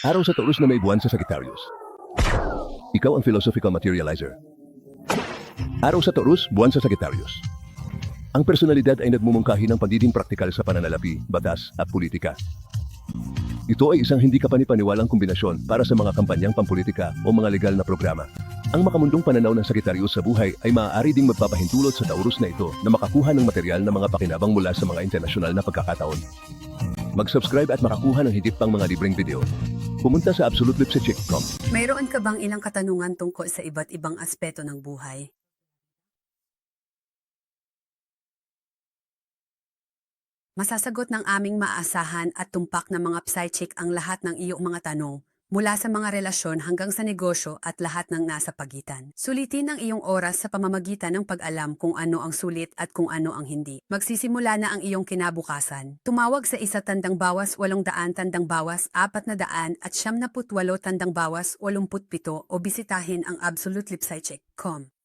Araw sa Taurus na may buwan sa Sagittarius. Ikaw ang philosophical materializer. Araw sa Taurus, buwan sa Sagittarius. Ang personalidad ay nagmumungkahi ng pagiging praktikal sa pananalapi, batas at politika. Ito ay isang hindi kapanipaniwalang kombinasyon para sa mga kampanyang pampolitika o mga legal na programa. Ang makamundong pananaw ng Sagittarius sa buhay ay maaari ding magpapahintulot sa Taurus na ito na makakuha ng material na mga pakinabang mula sa mga internasyonal na pagkakataon. Mag-subscribe at makakuha ng higit pang mga libreng video. Pumunta sa absolutelipsecheck.com. Mayroon ka bang ilang katanungan tungkol sa iba't ibang aspeto ng buhay? Masasagot ng aming maaasahan at tumpak na mga psychic ang lahat ng iyong mga tanong, mula sa mga relasyon hanggang sa negosyo at lahat ng nasa pagitan. Sulitin ang iyong oras sa pamamagitan ng pag-alam kung ano ang sulit at kung ano ang hindi. Magsisimula na ang iyong kinabukasan. Tumawag sa isa tandang bawas walong daan tandang bawas apat na daan at siyam na putwalo tandang bawas walumput pito o bisitahin ang absolutelipsycheck.com.